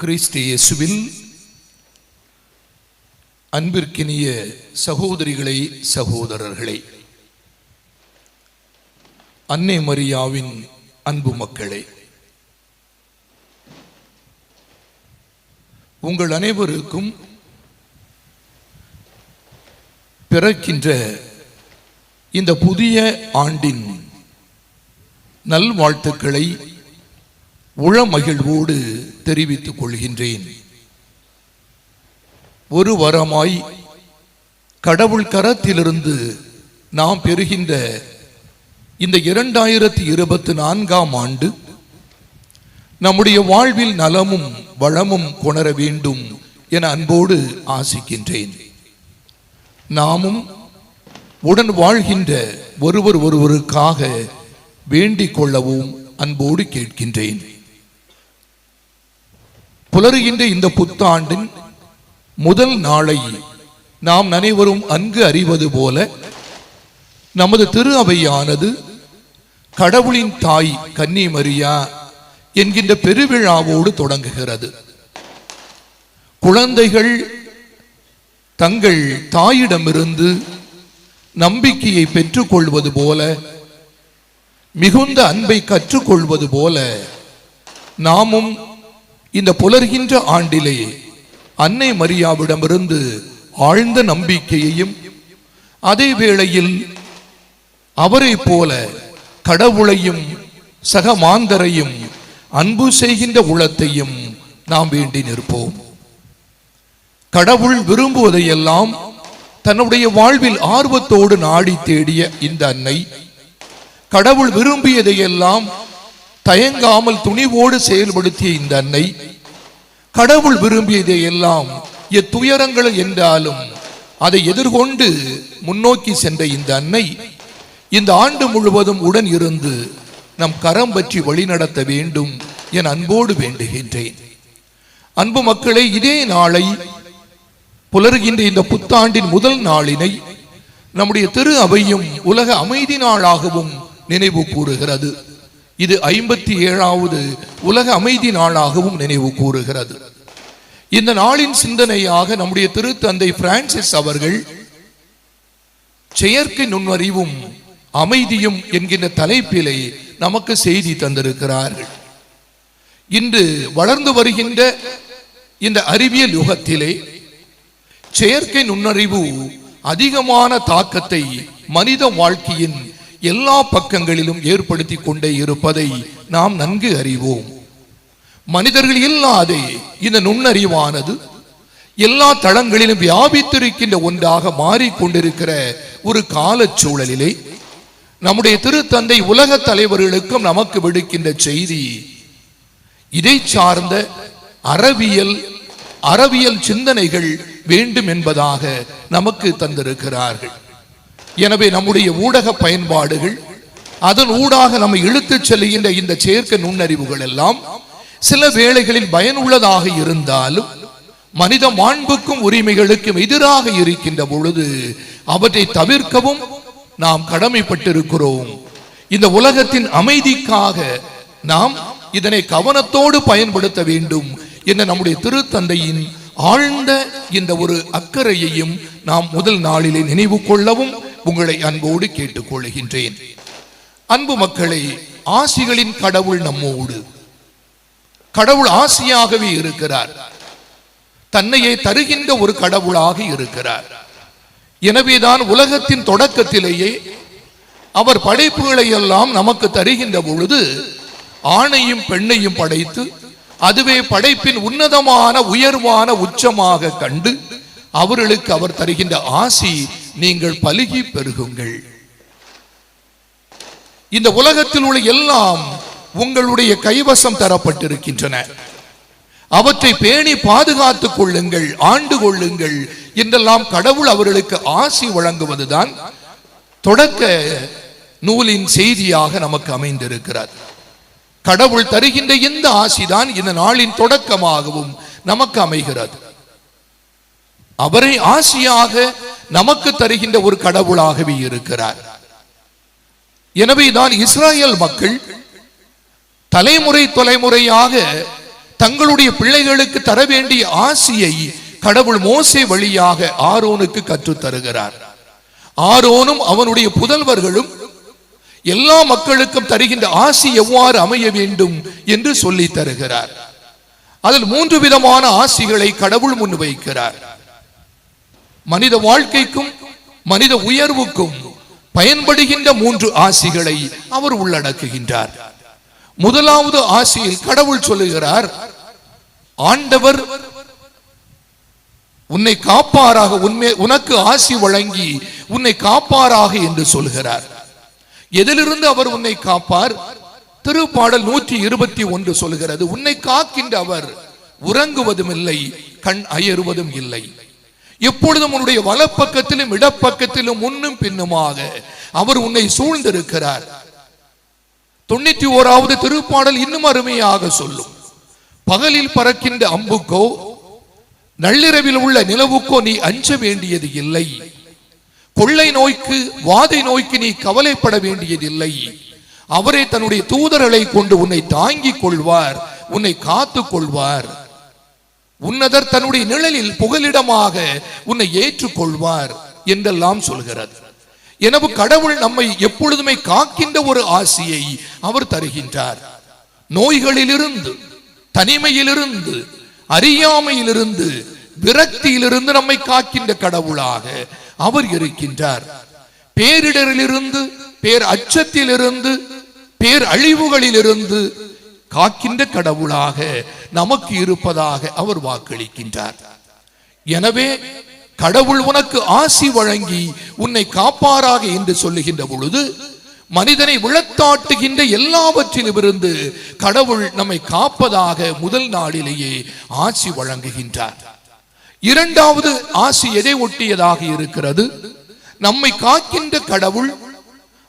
கிறிஸ்து இயேசுவில் அன்பிற்கினிய சகோதரிகளை சகோதரர்களை அன்னை மரியாவின் அன்பு மக்களே உங்கள் அனைவருக்கும் பிறக்கின்ற இந்த புதிய ஆண்டின் நல்வாழ்த்துக்களை உளமகிழ்வோடு தெரிவித்துக் கொள்கின்றேன். ஒரு வரமாய் கடவுள் கரத்திலிருந்து நாம் பெறுகின்ற இந்த இரண்டாயிரத்தி இருபத்தி நான்காம் ஆண்டு நம்முடைய வாழ்வில் நலமும் வளமும் கொணர வேண்டும் என அன்போடு ஆசிக்கின்றேன். நாமும் உடன் வாழ்கின்ற ஒருவர் ஒருவருக்காக வேண்டிக் கொள்ளவும் அன்போடு கேட்கின்றேன். புலருகின்ற இந்த புத்தாண்டின் முதல் நாளை நாம் அனைவரும் அங்கு அறிவது போல நமது திரு அவையானது கடவுளின் தாய் கன்னி மரியா என்கின்ற பெருவிழாவோடு தொடங்குகிறது. குழந்தைகள் தங்கள் தாயிடமிருந்து நம்பிக்கையை பெற்றுக்கொள்வது போல மிகுந்த அன்பை கற்றுக்கொள்வது போல நாமும் இந்த புலர்கின்ற ஆண்டிலே அன்னை மரியாவிடமிருந்து ஆழ்ந்த நம்பிக்கையையும் அதே வேளையில் அவரை போல கடவுளையும் சக மாந்தரையும் அன்பு செய்கின்ற உளத்தையும் நாம் வேண்டி நிற்போம். கடவுள் விரும்புவதையெல்லாம் தன்னுடைய வாழ்வில் ஆர்வத்தோடு நாடி தேடிய இந்த அன்னை கடவுள் விரும்பியதையெல்லாம் தயங்காமல் துணிவோடு செயல்படுத்திய இந்த அன்னை கடவுள் விரும்பியதை எல்லாம் எத்துயரங்கள் என்றாலும் அதை எதிர்கொண்டு முன்னோக்கி சென்ற இந்த அன்னை இந்த ஆண்டு முழுவதும் உடன் இருந்து நம் கரம் பற்றி வழிநடத்த வேண்டும் என அன்போடு வேண்டுகின்றேன். அன்பு மக்களை இதே நாளை புலர்கின்ற இந்த புத்தாண்டின் முதல் நாளினை நம்முடைய திரு அவையும் உலக அமைதி நாளாகவும் நினைவு கூறுகிறது. இது ஐம்பத்தி ஏழாவது உலக அமைதி நாளாகவும் நினைவு கூறுகிறது. இந்த நாளின் சிந்தனையாக நம்முடைய திருத்தந்தை பிரான்சிஸ் அவர்கள் செயற்கை நுண்ணறிவும் அமைதியும் என்கின்ற தலைப்பிலே நமக்கு செய்தி தந்திருக்கிறார்கள். இன்று வளர்ந்து வருகின்ற இந்த அறிவியல் யுகத்திலே செயற்கை நுண்ணறிவு அதிகமான தாக்கத்தை மனித வாழ்க்கையின் எல்லா பக்கங்களிலும் ஏற்படுத்தி கொண்டே இருப்பதை நாம் நன்கு அறிவோம். மனிதர்கள் இல்லாதே இந்த நுண்ணறிவானது எல்லா தளங்களிலும் வியாபித்திருக்கின்ற ஒன்றாக மாறிக்கொண்டிருக்கிற ஒரு காலச்சூழலிலே நம்முடைய திருத்தந்தை உலக தலைவர்களுக்கும் நமக்கு விடுக்கின்ற செய்தி இதை சார்ந்த அறவியல் அறவியல் சிந்தனைகள் வேண்டும் என்பதாக நமக்கு தந்திருக்கிறார்கள். எனவே நம்முடைய ஊடக பயன்பாடுகள் அதன் ஊடாக நம்மை இழுத்துச் செல்கின்ற இந்த செயற்கை நுண்ணறிவுகள் எல்லாம் சில வேளைகளில் பயனுள்ளதாக இருந்தாலும் மனித மாண்புக்கும் உரிமைகளுக்கும் எதிராக இருக்கின்ற பொழுது அவற்றை தவிர்க்கவும் நாம் கடமைப்பட்டிருக்கிறோம். இந்த உலகத்தின் அமைதிக்காக நாம் இதனை கவனத்தோடு பயன்படுத்த வேண்டும் என்ற நம்முடைய திருத்தந்தையின் ஆழ்ந்த இந்த ஒரு அக்கறையையும் நாம் முதல் நாளிலே நினைவு கொள்ளவும் உங்களை அன்போடு கேட்டுக்கொள்கின்றேன் அன்பு மக்களை ஆசிகளின் கடவுள் நம்மோடு. கடவுள் ஆசியாகவே இருக்கிறார். தன்னையே தருகின்ற ஒரு கடவுளாக இருக்கிறார். எனவேதான் உலகத்தின் தொடக்கத்திலேயே அவர் படைப்புகளை எல்லாம் நமக்கு தருகின்ற பொழுது ஆணையும் பெண்ணையும் படைத்து அதுவே படைப்பின் உன்னதமான உயர்வான உச்சமாக கண்டு அவர்களுக்கு அவர் தருகின்ற ஆசி நீங்கள் பலுகி பெருகுங்கள். இந்த உலகத்தில் உள்ள எல்லாம் உங்களுடைய கைவசம் தரப்பட்டிருக்கின்றன. அவற்றை பேணி பாதுகாத்துக் கொள்ளுங்கள் ஆண்டு கொள்ளுங்கள் என்றெல்லாம் கடவுள் அவர்களுக்கு ஆசி வழங்குவதுதான் தொடக்க நூலின் செய்தியாக நமக்கு அமைந்திருக்கிறார் கடவுள் தருகின்ற இந்த ஆசிதான் இந்த நாளின் தொடக்கமாகவும் நமக்கு அமைகிறது. அவரை ஆசியாக நமக்கு தருகின்ற ஒரு கடவுளாகவே இருக்கிறார். எனவே தான் இஸ்ராயல் மக்கள் தலைமுறை தலைமுறையாக தங்களுடைய பிள்ளைகளுக்கு தர வேண்டிய ஆசியை கடவுள் மோசே வழியாக ஆரோனுக்கு கற்றுத் தருகிறார். ஆரோனும் அவனுடைய புதல்வர்களும் எல்லா மக்களுக்கும் தருகின்ற ஆசி எவ்வாறு அமைய வேண்டும் என்று சொல்லி தருகிறார். அதில் மூன்று விதமான ஆசிகளை கடவுள் முன்வைக்கிறார். மனித வாழ்க்கைக்கும் மனித உயர்வுக்கும் பயன்படுகின்ற மூன்று ஆசிகளை அவர் உள்ளடக்குகின்றார். முதலாவது ஆசியில் கடவுள் சொல்லுகிறார் ஆண்டவர் உன்னை காப்பாராக உண்மை உனக்கு ஆசி வழங்கி உன்னை காப்பாராக என்று சொல்கிறார். எதிலிருந்து அவர் உன்னை காப்பார்? திருப்பாடல் நூற்றி இருபத்தி ஒன்று சொல்கிறது உன்னை காக்கின்ற அவர் உறங்குவதும் இல்லை கண் அயறுவதும் இல்லை. எப்பொழுதும் உன்னுடைய வலப்பக்கத்திலும் இடப்பக்கத்திலும் முன்னும் பின்னுமாக அவர் உன்னை சூழ்ந்திருக்கிறார். தொண்ணூத்தி ஓராவது திருப்பாடல் இன்னும் அருமையாக சொல்லும். பகலில் பறக்கின்ற அம்புக்கோ நள்ளிரவில் உள்ள நிலவுக்கோ நீ அஞ்ச வேண்டியது இல்லை. கொள்ளை நோய்க்கு வாதை நோய்க்கு நீ கவலைப்பட வேண்டியதில்லை அவரே தன்னுடைய தூதர்களை கொண்டு உன்னை தாங்கிக் கொள்வார் உன்னை காத்துக் கொள்வார். உன்னதர் தன்னுடைய நிழலில் புகலிடமாக உன்னை ஏற்றுக்கொள்வார் என்றெல்லாம் சொல்கிறது. எனவே கடவுள் நம்மை எப்பொழுதுமே காக்கின்ற ஒரு ஆசியை அவர் தருகின்றார். நோய்களிலிருந்து தனிமையிலிருந்து அறியாமையிலிருந்து விரக்தியிலிருந்து நம்மை காக்கின்ற கடவுளாக அவர் இருக்கின்றார். பேரிடரிலிருந்து பேர் அச்சத்திலிருந்து பேர் அழிவுகளிலிருந்து காக்கின்ற கடவுளாக நமக்கு இருப்பதாக அவர் வாக்களிக்கின்றார். எனவே கடவுள் உனக்கு ஆசி வழங்கி உன்னை காப்பாராக என்று சொல்லுகின்ற பொழுது மனிதனை விழத்தாட்டுகின்ற எல்லாவற்றிலுமிருந்து கடவுள் நம்மை காப்பதாக முதல் நாளிலேயே ஆசி வழங்குகின்றார். இரண்டாவது ஆசி எதை ஒட்டியதாக இருக்கிறது? நம்மை காக்கின்ற கடவுள்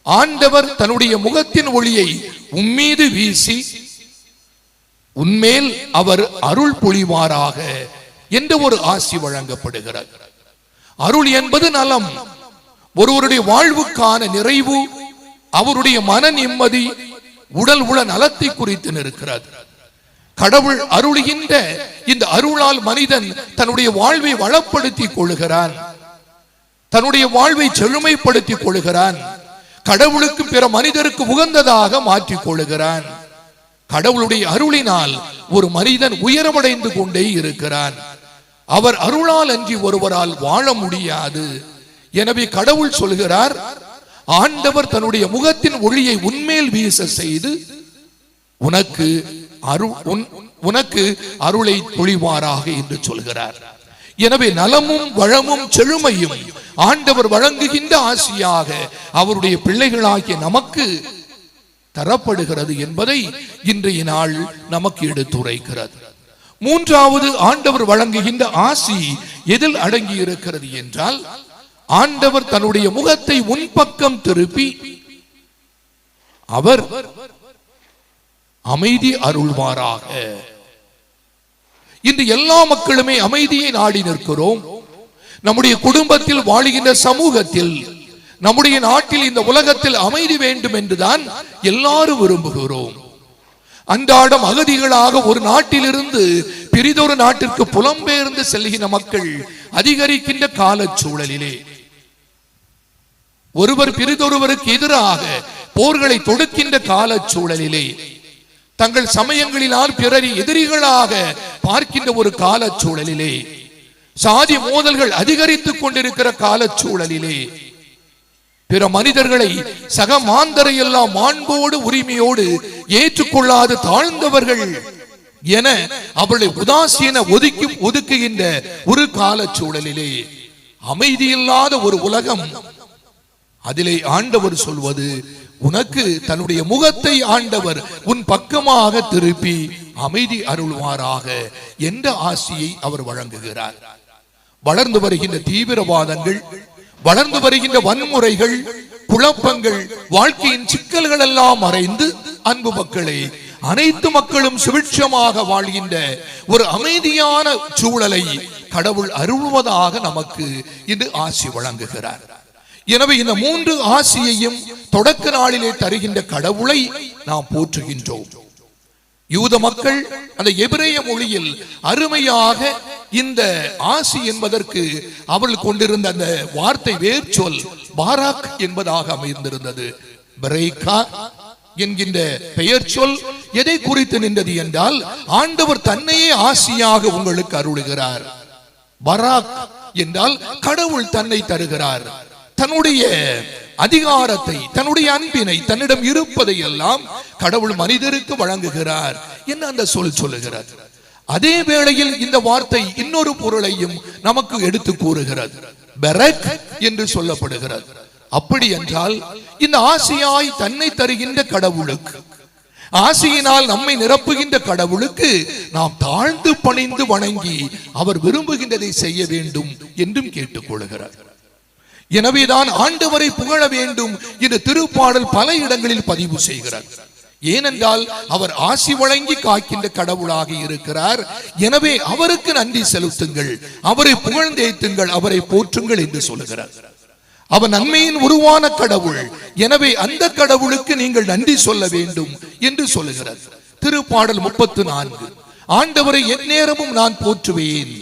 ஆண்டவர் தன்னுடைய முகத்தின் ஒளியை உம்மீது வீசி உன்மேல் அவர் அருள் பொழிவாராக என்று ஒரு ஆசி வழங்கப்படுகிறார் அருள் என்பது நலம். ஒருவருடைய வாழ்வுக்கான நிறைவு அவருடைய மன நிம்மதி உடல் உள நலத்தை குறித்து நிற்கிறது. கடவுள் அருளுகின்ற இந்த அருளால் மனிதன் தன்னுடைய வாழ்வை வளப்படுத்திக் கொள்கிறான். தன்னுடைய வாழ்வை செழுமைப்படுத்திக் கொள்கிறான். கடவுளுக்கு பிற மனிதருக்கு உகந்ததாக மாற்றிக் கொள்கிறான். கடவுளுடைய அருளினால் ஒரு மனிதன் உயரமடைந்து கொண்டே இருக்கிறான். அவர் அருளால் அன்றி ஒருவரால் வாழ முடியாது. எனவே கடவுள் சொல்கிறார் ஆண்டவர் தன்னுடைய முகத்தின் ஒளியை உன்மேல் வீச செய்து உனக்கு அருள் உன்- உனக்கு அருளை பொழிவாராக என்று சொல்கிறார். எனவே நலமும் வளமும் செழுமையும் ஆண்டவர் வழங்குகின்ற ஆசியாக அவருடைய பிள்ளைகளாகிய நமக்கு தரப்படுகிறது என்பதை இன்றைய நாள் நமக்கு எடுத்துரைக்கிறது. மூன்றாவது ஆண்டவர் வழங்குகின்ற ஆசி எதில் அடங்கி இருக்கிறது என்றால் ஆண்டவர் தன்னுடைய முகத்தை உன்பக்கம் திருப்பி அவர் அமைதி அருள்வாராக. இன்று எல்லா மக்களுமே அமைதியை நாடி நிற்கிறோம். நம்முடைய குடும்பத்தில் வாழுகின்ற சமூகத்தில் நம்முடைய நாட்டில் இந்த உலகத்தில் அமைதி வேண்டும் என்றுதான் எல்லாரும் விரும்புகிறோம். அன்றாடம் அகதிகளாக ஒரு நாட்டிலிருந்து பெரிதொரு நாட்டிற்கு புலம்பெயர்ந்து செல்கிற மக்கள் அதிகரிக்கின்ற கால சூழலிலே ஒருவர் பிரிதொருவருக்கு எதிராக போர்களை தொடுக்கின்ற கால சூழலிலே தங்கள் சமயங்களினால் பிறரை எதிரிகளாக பார்க்கின்ற ஒரு காலச் சூழலிலே சாதி மோதல்கள் அதிகரித்துக் கொண்டிருக்கிற கால சூழலிலே பிற மனிதர்களை சக மாந்தரை எல்லாம் மாண்போடு உரிமையோடு ஏற்றுக்கொள்ளாது தாழ்ந்தவர்கள் என அவளை உதாசீன ஒதுக்கி ஒதுக்குகின்ற ஒரு கால சூழலிலே அமைதியில்லாத ஒரு உலகம். அதிலே ஆண்டவர் சொல்வது உனக்கு தன்னுடைய முகத்தை ஆண்டவர் உன் பக்கமாக திருப்பி அமைதி அருள்வாராக என்ற ஆசியை அவர் வழங்குகிறார். வளர்ந்து வருகின்ற தீவிரவாதங்கள் வளர்ந்து வருகின்ற வன்முறைகள் குழப்பங்கள் வாழ்க்கையின் சிக்கல்கள் எல்லாம் மறைந்து அன்பு மக்களே அனைத்து மக்களும் சுபிட்சமாக வாழ்கின்ற ஒரு அமைதியான சூழலை கடவுள் அருள்வதாக நமக்கு இது ஆசி வழங்குகிறார். எனவே இந்த மூன்று ஆசியையும் தொடக்க நாளிலே தருகின்ற கடவுளை நாம் போற்றுகின்றோம். யூத மக்கள் அந்த எபிரேய மொழியில் அருமையாக இந்த ஆசி என்பதற்கு அவள் கொண்டிருந்த அந்த வார்த்தை வேர் சொல் பாராக் என்பதாக அமைந்திருந்தது. பிரேக்கா என்கின்ற பெயர் சொல் எதை குறித்து நின்றது என்றால் ஆண்டவர் தன்னையே ஆசியாக உங்களுக்கு அருளுகிறார். பராக் என்றால் கடவுள் தன்னை தருகிறார். தன்னுடைய அதிகாரத்தை தன்னுடைய அன்பினை தன்னிடம் இருப்பதை எல்லாம் கடவுள் மனிதருக்கு வழங்குகிறார் என்று அந்த சொல் சொல்லுகிறது. அதே வேளையில் இந்த வார்த்தை இன்னொரு பொருளையும் நமக்கு எடுத்து கூறுகிறது. பெரக் என்று சொல்லப்படுகிறது. அப்படி என்றால் இந்த ஆசையாய் தன்னை தருகின்ற கடவுளுக்கு ஆசையினால் நம்மை நிரப்புகின்ற கடவுளுக்கு நாம் தாழ்ந்து பணிந்து வணங்கி அவர் விரும்புகின்றதை செய்ய வேண்டும் என்றும் கேட்டுக்கொள்கிறார் எனவேதான் ஆண்டவரை புகழ வேண்டும் என்று திருப்பாடல் பல இடங்களில் பதிவு செய்கிறார். ஏனென்றால் அவர் ஆசி வழங்கி காக்கின்ற கடவுளாக இருக்கிறார். எனவே அவருக்கு நன்றி செலுத்துங்கள். அவரை புகழ்ந்தேத்துங்கள் அவரை போற்றுங்கள் என்று சொல்லுகிறார் அவர் நன்மையின் உருவான கடவுள். எனவே அந்த கடவுளுக்கு நீங்கள் நன்றி சொல்ல வேண்டும் என்று சொல்லுகிறார் திருப்பாடல் முப்பத்து நான்கு. ஆண்டவரை எந்நேரமும் நான் போற்றுவேன்.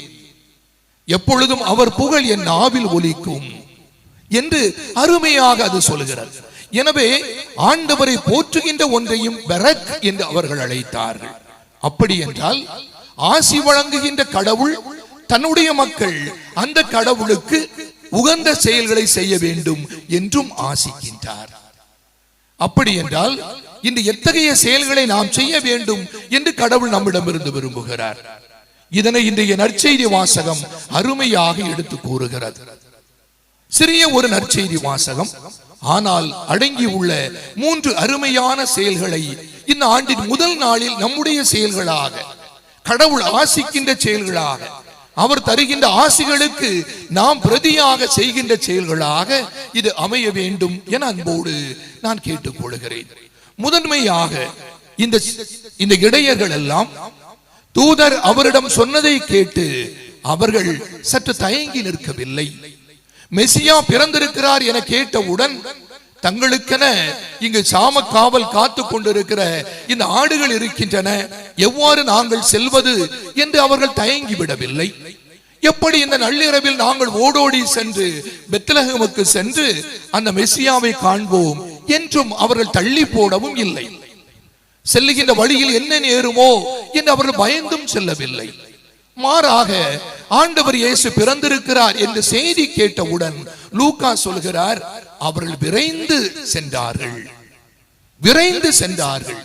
எப்பொழுதும் அவர் புகழ் என் நாவில் ஒலிக்கும். என்று அருமையாக அது சொல்லுகிறார் எனவே ஆண்டவரை போற்றுகின்ற ஒன்றையும் பெரக் என்று அவர்கள் அழைத்தார்கள். அப்படி என்றால் ஆசி வழங்குகின்ற கடவுள் தன்னுடைய மக்கள் அந்த கடவுளுக்கு உகந்த செயல்களை செய்ய வேண்டும் என்றும் ஆசிக்கின்றார். அப்படி என்றால் இன்று எத்தகைய செயல்களை நாம் செய்ய வேண்டும் என்று கடவுள் நம்மிடமிருந்து விரும்புகிறார். இதனை இன்றைய நற்செய்தி வாசகம் அருமையாக எடுத்து கூறுகிறது. சிறிய ஒரு நற்செய்தி வாசகம். ஆனால் அடங்கி உள்ள மூன்று அருமையான செயல்களை இந்த ஆண்டின் முதல் நாளில் நம்முடைய செயல்களாக கடவுள் ஆசிக்கின்ற செயல்களாக அவர் தருகின்ற ஆசிகளுக்கு நாம் பிரதியாக செய்கின்ற செயல்களாக இது அமைய வேண்டும் என அன்போடு நான் கேட்டுக் கொள்கிறேன் முதன்மையாக இந்த இந்த இடையர்கள் எல்லாம் தூதர் அவரிடம் சொன்னதை கேட்டு அவர்கள் சற்று தயங்கி நிற்கவில்லை. மெசியா பிறந்திருக்கிறார் என கேட்டவுடன் தங்களுக்கென இங்கு சாம காவல் காத்து கொண்டிருக்கிற இந்த ஆடுகள் இருக்கின்றன. எவ்வாறு நாங்கள் செல்வது என்று அவர்கள் தயங்கி விடவில்லை. எப்படி இந்த நள்ளிரவில் நாங்கள் ஓடோடி சென்று பெத்தலகமுக்கு சென்று அந்த மெசியாவை காண்போம் என்றும் அவர்கள் தள்ளி போடவும் இல்லை. செல்லுகின்ற வழியில் என்ன நேருமோ என்று அவர்கள் பயந்தும் செல்லவில்லை. மாறாக ஆண்டவர் இயேசு பிறந்திருக்கிறார் என்று செய்தி கேட்டவுடன் லூகா சொல்கிறார் அவர்கள் விரைந்து சென்றார்கள். விரைந்து சென்றார்கள்.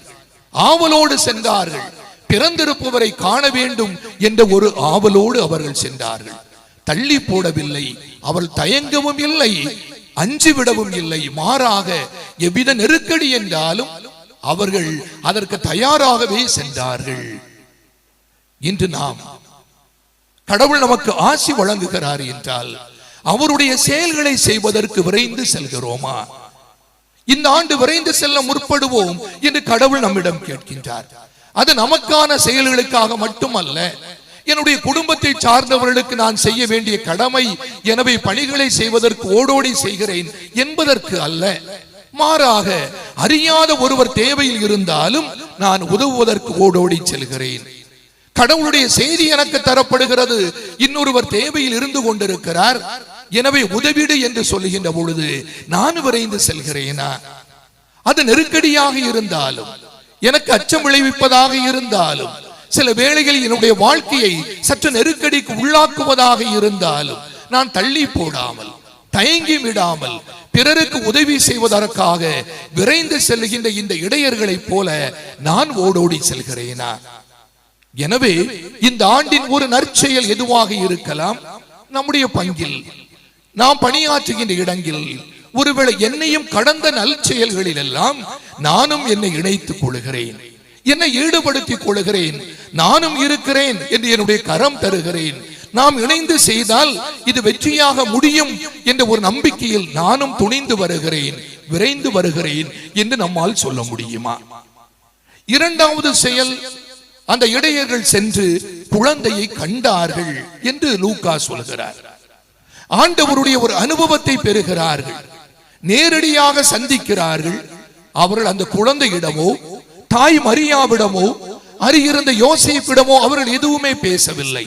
ஆவலோடு சென்றார்கள். பிறந்திருப்பவரை காண வேண்டும் என்ற ஒரு ஆவலோடு அவர்கள் சென்றார்கள். தள்ளி போடவில்லை. அவள் தயங்கவும் இல்லை. அஞ்சு விடவும் இல்லை. மாறாக எவ்வித நெருக்கடி என்றாலும் அவர்கள் அதற்கு தயாராகவே சென்றார்கள். இன்று நாம் கடவுள் நமக்கு ஆசி வழங்குகிறார் என்றால் அவருடைய செயல்களை செய்வதற்கு விரைந்து செல்கிறோமா? இந்த ஆண்டு விரைந்து செல்ல முற்படுவோம் என்று கடவுள் நம்மிடம் கேட்கின்றார். அது நமக்கான செயல்களுக்காக மட்டுமல்ல என்னுடைய குடும்பத்தை சார்ந்தவர்களுக்கு நான் செய்ய வேண்டிய கடமை எனவே பணிகளை செய்வதற்கு ஓடோடி செய்கிறேன் என்பதற்கு அல்ல. மாறாக அறியாத ஒருவர் தேவையில் இருந்தாலும் நான் உதவுவதற்கு ஓடோடி செல்கிறேன். கடவுளுடைய செய்தி எனக்கு தரப்படுகிறது. இன்னொருவர் தேவையில் இருந்து கொண்டிருக்கிறார். எனவே உதவிடு என்று சொல்லுகின்ற பொழுது நான் விரைந்து செல்கிறேனா? அது நெருக்கடியாக இருந்தாலும் எனக்கு அச்சம் விளைவிப்பதாக இருந்தாலும் சில வேளைகளில் என்னுடைய வாழ்க்கையை சற்று நெருக்கடிக்கு உள்ளாக்குவதாக இருந்தாலும் நான் தள்ளி போடாமல் தயங்கி விடாமல் பிறருக்கு உதவி செய்வதற்காக விரைந்து செல்கின்ற இந்த இடையர்களைப் போல நான் ஓடோடி செல்கிறேனா? எனவே இந்த ஆண்டின் ஒரு நற்செயல் எதுவாக இருக்கலாம்? நம்முடைய பங்கில். நாம் பணியாற்றுகின்ற இடங்களில் ஒருவேளை என்னையும் கடந்த நற்செயல்களில் எல்லாம் நானும் என்னை இணைத்துக் கொள்கிறேன். என்னை ஈடுபடுத்திக் கொள்கிறேன். நானும் இருக்கிறேன் என்று என்னுடைய கரம் தருகிறேன். நாம் இணைந்து செய்தால் இது வெற்றியாக முடியும் என்ற ஒரு நம்பிக்கையில் நானும் துணிந்து வருகிறேன் விரைந்து வருகிறேன் என்று நம்மால் சொல்ல முடியுமா? இரண்டாவது செயல் அந்த இடையர்கள் சென்று குழந்தையை கண்டார்கள் என்று லூக்கா சொல்கிறார். ஆண்டவருடைய ஒரு அனுபவத்தை பெறுகிறார்கள். நேரடியாக சந்திக்கிறார்கள். அவர்கள் அந்த குழந்தையிடமோ தாய் மரியாவிடமோ அருகிருந்த யோசிப்பிடமோ அவர்கள் எதுவுமே பேசவில்லை.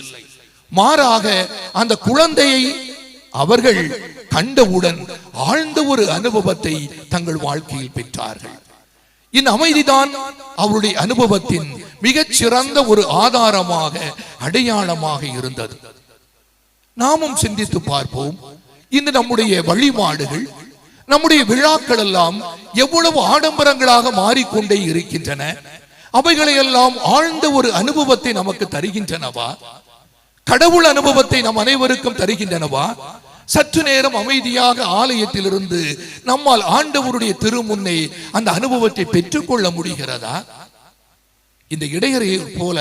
மாறாக அந்த குழந்தையை அவர்கள் கண்டவுடன் ஆழ்ந்த ஒரு அனுபவத்தை தங்கள் வாழ்க்கையில் பெற்றார்கள். இந்த அமைதிதான் அவருடைய அனுபவத்தின் மிகச் சிறந்த ஒரு ஆதாரமாக அடையாளமாக இருந்தது. நாமும் சிந்தித்து பார்ப்போம். இந்த நம்முடைய வழிபாடுகள் நம்முடைய விழாக்கள் எல்லாம் எவ்வளவு ஆடம்பரங்களாக மாறிக்கொண்டே இருக்கின்றன. அவைகளை எல்லாம் ஆழ்ந்த ஒரு அனுபவத்தை நமக்கு தருகின்றனவா? கடவுள் அனுபவத்தை நம் அனைவருக்கும் தருகின்றனவா? சற்று நேரம் அமைதியாக ஆலயத்திலிருந்து நம்மால் ஆண்டவருடைய திருமுன்னே அந்த அனுபவத்தை பெற்றுக்கொள்ள முடிகிறதா? இந்த இடையறையை போல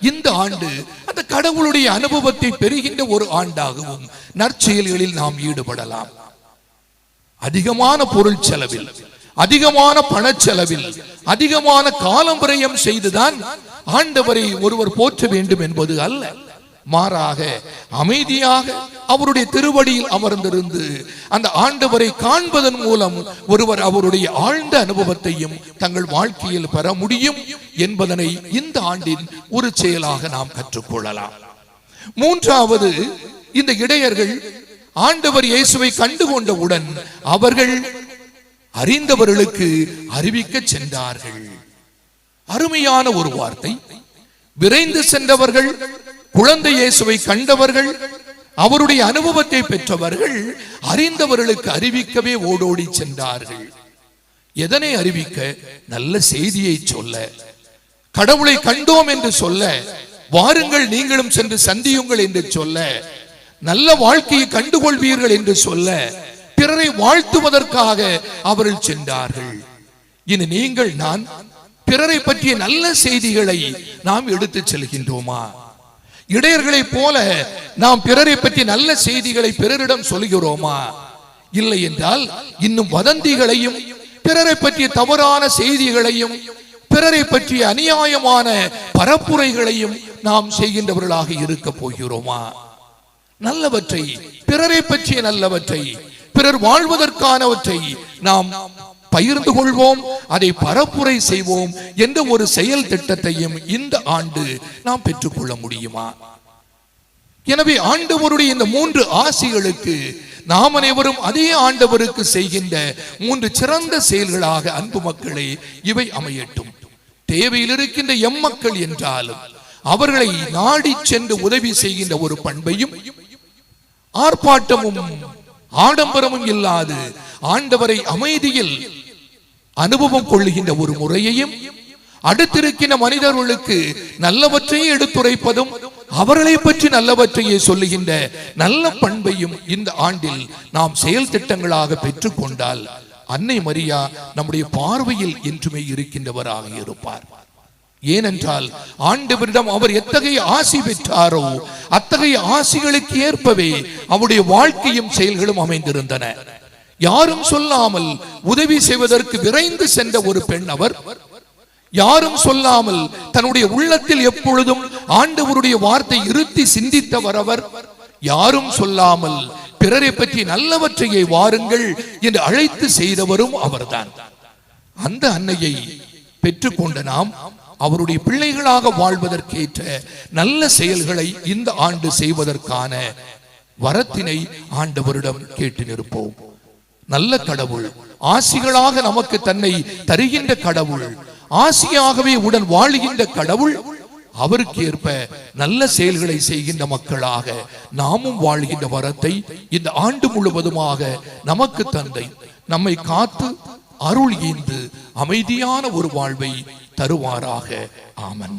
இந்த ஆண்டு அந்த கடவுளுடைய அனுபவத்தை பெறுகின்ற ஒரு ஆண்டாகவும் நற்செயல்களில் நாம் ஈடுபடலாம். அதிகமான பொருள் செலவில் அதிகமான பணச்செலவில் அதிகமான காலம் விரயம் செய்துதான் ஆண்டவரை ஒருவர் போற்ற வேண்டும் என்பது அல்ல. மாறாக அமைதியாக அவருடைய திருவடியில் அமர்ந்திருந்து அந்த ஆண்டவரை காண்பதன் மூலம் ஒருவர் அவருடைய ஆழ்ந்த அனுபவத்தையும் தங்கள் வாழ்க்கையில் பெற முடியும் என்பதனை இந்த ஆண்டின் ஒரு செயலாக நாம் கற்றுக்கொள்ளலாம். மூன்றாவது இந்த இடையர்கள் ஆண்டவர் இயேசுவை கண்டுகொண்டவுடன் அவர்கள் அறிந்தவர்களுக்கு அறிவிக்க சென்றார்கள். அருமையான ஒரு வார்த்தை. விரைந்து சென்றவர்கள் குழந்தை இயேசுவை கண்டவர்கள் அவருடைய அனுபவத்தை பெற்றவர்கள் அறிந்தவர்களுக்கு அறிவிக்கவே ஓடோடி சென்றார்கள். எதனை அறிவிக்க? நல்ல செய்தியை சொல்ல. கடவுளை கண்டோம் என்று சொல்ல. வாருங்கள் நீங்களும் சென்று சந்தியுங்கள் என்று சொல்ல. நல்ல வாழ்க்கையை கண்டுகொள்வீர்கள் என்று சொல்ல. பிறரை வாழ்த்துவதற்காக அவர்கள் சென்றார்கள். இனி நீங்கள் நான் பிறரை பற்றிய நல்ல செய்திகளை நாம் எடுத்துச் செல்கின்றோமா? இடையர்களைப் போல நாம் பிறரை பற்றி நல்ல செய்திகளை பிறரிடம் சொல்கிறோமா இல்லை என்றால் இன்னும் வதந்திகளையும் பிறரை பற்றிய தவறான செய்திகளையும் பிறரை பற்றிய அநியாயமான பரப்புரைகளையும் நாம் செய்கின்றவர்களாக இருக்க போகிறோமா? நல்லவற்றை பிறரை பற்றிய நல்லவற்றை பிறர் வாழ்வதற்கானவற்றை நாம் பகிர்ந்து கொள்வோம் அதை பரப்புரை செய்வோம் என்ற ஒரு செயல் திட்டத்தையும் இந்த ஆண்டு நாம் பெற்றுக்கொள்ள முடியுமா? எனவே ஆண்டவருடைய இந்த மூன்று ஆசிகளுக்கு நாம் அனைவரும் அதே ஆண்டவருக்கு செய்கின்ற மூன்று சிறந்த செயல்களாக அன்பு மக்களை இவை அமையட்டும். தேவையில் இருக்கின்ற எம்மக்கள் என்றாலும் அவர்களை நாடி சென்று உதவி செய்கின்ற ஒரு பண்பையும் ஆர்ப்பாட்டமும் ஆடம்பரமும் இல்லாது ஆண்டவரை அமைதியில் அனுபவம் கொள்ளுகின்ற ஒரு முறையையும் அடுத்திருக்கிற மனிதர்களுக்கு நல்லவற்றையும் எடுத்துரைப்பதும் அவர்களை பற்றி நல்லவற்றையே சொல்லுகின்ற நல்ல பண்பையும் இந்த ஆண்டில் நாம் செயல் திட்டங்களாக பெற்றுக்கொண்டால் அன்னை மரியா நம்முடைய பார்வையில் என்றுமே இருக்கின்றவராக இருப்பார். ஏனென்றால் ஆண்டவரிடம் அவர் எத்தகைய ஆசி பெற்றாரோ அத்தகைய ஆசிகளுக்கு ஏற்பவே அவருடைய வாழ்க்கையும் செயல்களும் அமைந்திருந்தன. யாரும் சொல்லாமல் உதவி செய்வதற்கு விரைந்து சென்ற ஒரு பெண் அவர். யாரும் சொல்லாமல் தன்னுடைய உள்ளத்தில் எப்பொழுதும் ஆண்டவருடைய வார்த்தை இருத்தி சிந்தித்தவர் அவர். யாரும் சொல்லாமல் பிறரை பற்றி நல்லவற்றையை வாருங்கள் என்று அழைத்து செய்தவரும் அவர்தான். அந்த அன்னையை பெற்றுக்கொண்ட நாம் அவருடைய பிள்ளைகளாக வாழ்வதற்கேற்ற நல்ல செயல்களை இந்த ஆண்டு செய்வதற்கான வரத்தினை ஆண்டவரிடம் கேட்டு நிற்போம். நல்ல கடவுள். ஆசிகளாக நமக்கு தன்னை தருகின்ற கடவுள். ஆசியாகவே உடன் வாழுகின்ற கடவுள் அவருக்கு ஏற்ப நல்ல செயல்களை செய்கின்ற மக்களாக நாமும் வாழ்கின்ற வரத்தை இந்த ஆண்டு முழுவதுமாக நமக்கு தந்தை நம்மை காத்து அருள் ஈந்து அமைதியான ஒரு வாழ்வை தருவாராக. ஆமன்.